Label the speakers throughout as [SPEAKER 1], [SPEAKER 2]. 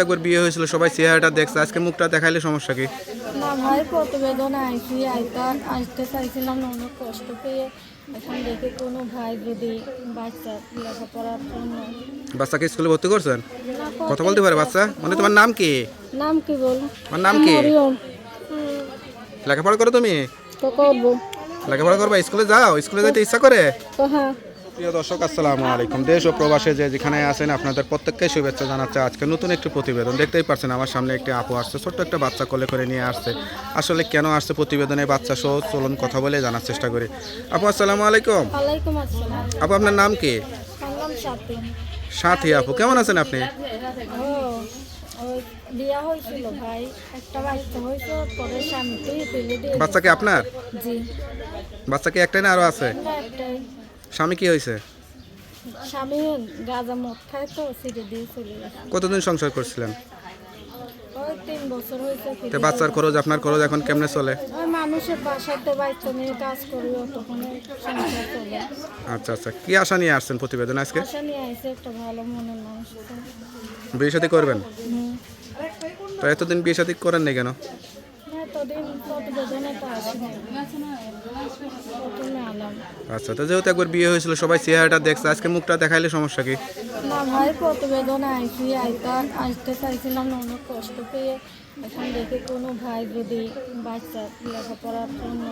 [SPEAKER 1] একবার বিয়ে হয়েছিল সবাই চেহারাটা দেখছে আজকে মুখটা দেখাইলে সমস্যা কি?
[SPEAKER 2] না ভাই প্রতিবেদন আইতা আসতে চাইছিলাম না অনেক কষ্ট পেয়ে। এখন দেখি কোনো ভাই যদি বাচ্চা লেখাপড়ার জন্য
[SPEAKER 1] বাচ্চাকে স্কুলে ভর্তি করছেন? কথা বলতে পারে বাচ্চা? মানে তোমার নাম কি?
[SPEAKER 2] নাম কি বল?
[SPEAKER 1] তোমার নাম কি? লেখাপড়া করো তুমি?
[SPEAKER 2] তো করব।
[SPEAKER 1] লেখাপড়া করবা? স্কুলে যাও? স্কুলে যেতে ইচ্ছা করে?
[SPEAKER 2] হ্যাঁ।
[SPEAKER 1] প্রিয় দর্শক আসসালামু আলাইকুম। দেশ ও প্রবাসে যে যেখানে আছেন আপনাদের প্রত্যেককে শুভেচ্ছা জানাচ্ছে। আজকে নতুন একটি প্রতিবেদন। দেখতেই পাচ্ছেন আমার সামনে একটি আপু আসছে ছোট্ট একটা বাচ্চা কোলে করে নিয়ে আসছে। আসলে কেন আসছে প্রতিবেদনে বাচ্চা সহ চলুন কথা বলে জানার চেষ্টা করি। আপু আসসালামু আলাইকুম। আপু আপনার নাম কি?
[SPEAKER 2] সাথী।
[SPEAKER 1] আপু কেমন আছেন আপনি?
[SPEAKER 2] ও বিয়া হয়েছিল ভাই। একটা বাচ্চা হয়েছে পরে স্বামীকে
[SPEAKER 1] বাচ্চা কি আপনার?
[SPEAKER 2] জি।
[SPEAKER 1] বাচ্চা কি একটাই না আরও আছে?
[SPEAKER 2] একটাই।
[SPEAKER 1] স্বামী কি হয়েছে?
[SPEAKER 2] স্বামী গাঁজা মদ খায় তো দিয়ে চলে গেছে।
[SPEAKER 1] কতদিন সংসার করছিলেন?
[SPEAKER 2] ওই তিন বছর হয়েছে
[SPEAKER 1] তো বাচ্চার খরচ আপনার খরচ এখন কেমনে চলে?
[SPEAKER 2] ওই মানুষের বাসাতে বাচ্চা নিয়ে কাজ করি তখন সংসার চলে।
[SPEAKER 1] আচ্ছা আচ্ছা। কি আশা নিয়ে আসছেন প্রতিবেদন আজকে?
[SPEAKER 2] আশা নিয়ে আইসে একটা ভালো মনের মানুষ
[SPEAKER 1] বিয়ে সাথে করবেন? তো এতদিন বিয়ে সাথে করেন নাই কেন
[SPEAKER 2] এতদিন প্রতিবেদনে তো আসি নাই প্রথমে আলাম
[SPEAKER 1] আচ্ছা তো যেহেতু একবার বিয়ে হয়েছিল সবাই চেহারাটা দেখছে আজকে মুখটা দেখাইলে সমস্যা কি?
[SPEAKER 2] না ভাই আইতা আসতে চাইছিলাম না অনেক কষ্ট পেয়ে। এখন দেখি কোনো ভাই যদি বাচ্চা লেখাপড়ার জন্য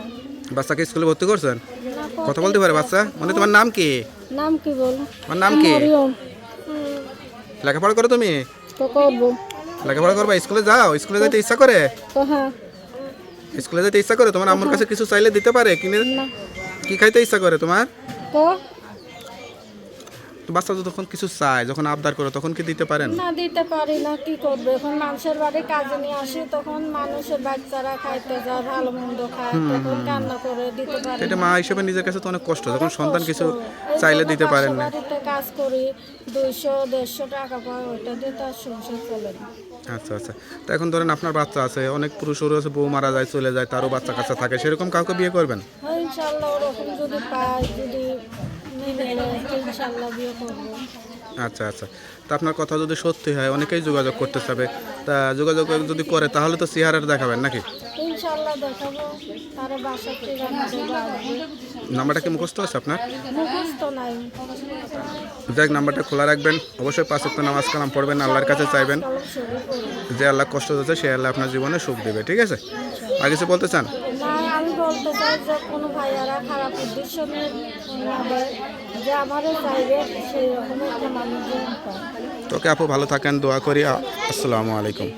[SPEAKER 1] বাচ্চাকে স্কুলে ভর্তি করছেন? কথা বলতে পারে বাচ্চা? মানে তোমার নাম কি?
[SPEAKER 2] নাম কি বল?
[SPEAKER 1] তোমার নাম কি? লেখাপড়া করো তুমি?
[SPEAKER 2] তো করব।
[SPEAKER 1] লেখাপড়া করবা? স্কুলে যাও স্কুলে যেতে ইচ্ছা করে?
[SPEAKER 2] হ্যাঁ।
[SPEAKER 1] স্কুলে যেতে ইচ্ছা করে? তোমার আম্মুর কাছে কিছু চাইলে দিতে পারে? কিনে কি খাইতে ইচ্ছা করে তোমার?
[SPEAKER 2] তো
[SPEAKER 1] বাচ্চা যখন কিছু চায় যখন আবদার করে তখন কি দিতে পারেন?
[SPEAKER 2] না দিতে পারি না কি করব? এখন মানুষের বাড়ি কাজে নিয়ে আসি তখন মানুষের বাচ্চারা খাইতে যায় ভালো মন্দ খায় তখন কান্না করে দিতে পারি
[SPEAKER 1] এটা মা হিসেবে নিজের কাছে তো অনেক কষ্ট যখন সন্তান কিছু চাইলে দিতে পারেন না।
[SPEAKER 2] বাড়িতে কাজ করি দুইশো দেড়শো টাকা পাই ওইটা দিয়ে তার সংসার চলে। না
[SPEAKER 1] আচ্ছা আচ্ছা। তো এখন ধরেন আপনার বাচ্চা আছে অনেক পুরুষেরও আছে বউ মারা যায় চলে যায় তারও বাচ্চা কাচ্চা থাকে সেরকম কাউকে বিয়ে করবেন?
[SPEAKER 2] হ্যাঁ ওরকম যদি পাই যদি
[SPEAKER 1] আচ্ছা আচ্ছা। তা আপনার কথা যদি সত্যি হয় অনেকেই যোগাযোগ করতে চাবে। তা যোগাযোগ যদি করে তাহলে তো চেহারাটা দেখাবেন নাকি? নাম্বারটা কি মুখস্থ আছে আপনার? যাক নাম্বারটা খোলা রাখবেন। অবশ্যই পাঁচ সপ্তাহ নামাজ কালাম পড়বেন আল্লাহর কাছে চাইবেন। যে আল্লাহ কষ্ট দিচ্ছে সে আল্লাহ আপনার জীবনে সুখ দেবে ঠিক আছে? আর কিছু বলতে চান?
[SPEAKER 2] বলতে চাই যে কোনো ভাইয়ারা খারাপ উদ্দেশ্য নিয়ে যে আমারও চাইবে সেই রকম একটা মানুষ
[SPEAKER 1] তোকে আপু ভালো থাকেন, দোয়া করি আসসালামু আলাইকুম।